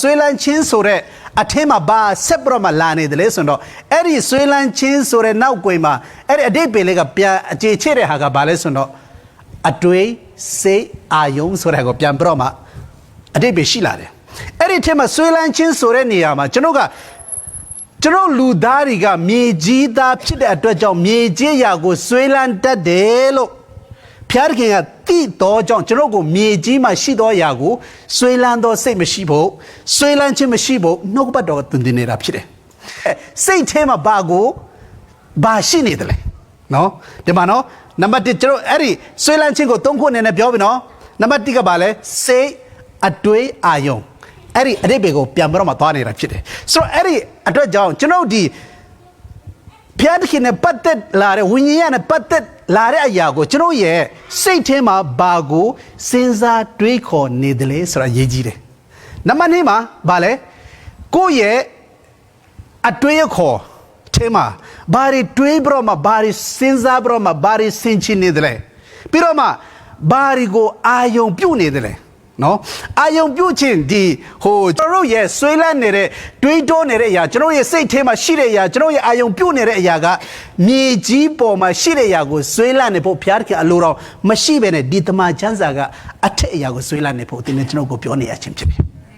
ဆွေးလန်းချင်းဆိုတဲ့အထင်းမှာဘာဆက်ပြီးတော့မှလာနေတယ်လေဆိုတော့အဲ့ဒီဆွေးလန်းချင်းဆိုတဲ့နောက်ကွယ်မှာအဲ့ဒီအတိတ်ပေလေးကပြန်အခြေချတဲ့ဟာကဘာလဲဆိုတော့အတွေးစိတ်အာယုံဆိုတဲ့ကိုပြန်ပြီးတော့မှအတိတ်ပေရှိလာတယ်အဲ့ဒီအထင်းမှာဆွေးလန်းချင်းဆိုတဲ့နေရာမှာကျွန်တော်ကကျွန်တော်လူသားတွေကမြေကြီးသားဖြစ်တဲ့အတွက်ကြောင့်မြေကြီးရာကိုဆွေးလန်းတတ်တယ်လို့ ဖျားသခင်ကတိတော်ကြောင့်ကျွန်တော်ကိုမြေကြီးမှာရှိသောရာကိုဆွေးလန်းသောစိတ်မရှိဖို့ဆွေးလန်းခြင်းမရှိဖို့နှုတ်ပတ်တော်ကတွင်တင်နေတာဖြစ်တယ်အဲစိတ်ထဲမှာဘာကိုဘာရှိနေတယ်လဲနော်ဒီမှာနော်နံပါတ်1ကျွန်တော်အဲ့ဒီဆွေးလန်းခြင်းကိုသုံးခုအနေနဲ့ပြောပြီနော်နံပါတ်1ကဘာလဲစိတ်အတွေးအာယုံအဲ့ဒီအတိတ်ဘေကိုပြန်ပြီးတော့မှသွားနေတာဖြစ်တယ်ဆိုတော့အဲ့ဒီအတွက်ကြောင့်ကျွန်တော်တို့ဒီ ဘုရားသခင်နဲ့ပတ်သက်လာတဲ့ဝိညာဉ်ရနဲ့ပတ်သက်လာတဲ့အရာကိုကျွန်တော်ရဲ့စိတ်ထဲမှာဘာကိုစဉ်းစားတွေးခေါ်နေတယ်လဲဆိုတာရေးကြည့်တယ်နံပါတ်2မှာဘာလဲကိုယ့်ရဲ့အတွေးအခေါ်ထဲမှာဘာတွေတွေးပြီးတော့မှဘာတွေစဉ်းစားပြီးတော့မှဘာတွေဆင်ခြင်နေတယ်လဲပြီးတော့မှဘာတွေကိုအာယုံပြုတ်နေတယ်လဲ နော်အာယုံပြုတ်ခြင်းဒီဟိုကျွန်တော်တို့ရဲ့ဆွေးလန်းနေတဲ့တွေးတောနေတဲ့အရာကျွန်တော်ရဲ့စိတ်ထဲမှာရှိတဲ့အရာကျွန်တော်ရဲ့အာယုံပြုတ်နေတဲ့အရာကမြေကြီးပေါ်မှာရှိတဲ့အရာကိုဆွေးလန်းနေဖို့ဘုရားသခင်အလိုတော်မရှိဘဲနဲ့ဒီတမန်ချမ်းစာကအထက်အရာကိုဆွေးလန်းနေဖို့ဒီနေ့ကျွန်တော်ကိုပြောနေရခြင်းဖြစ်ပြီ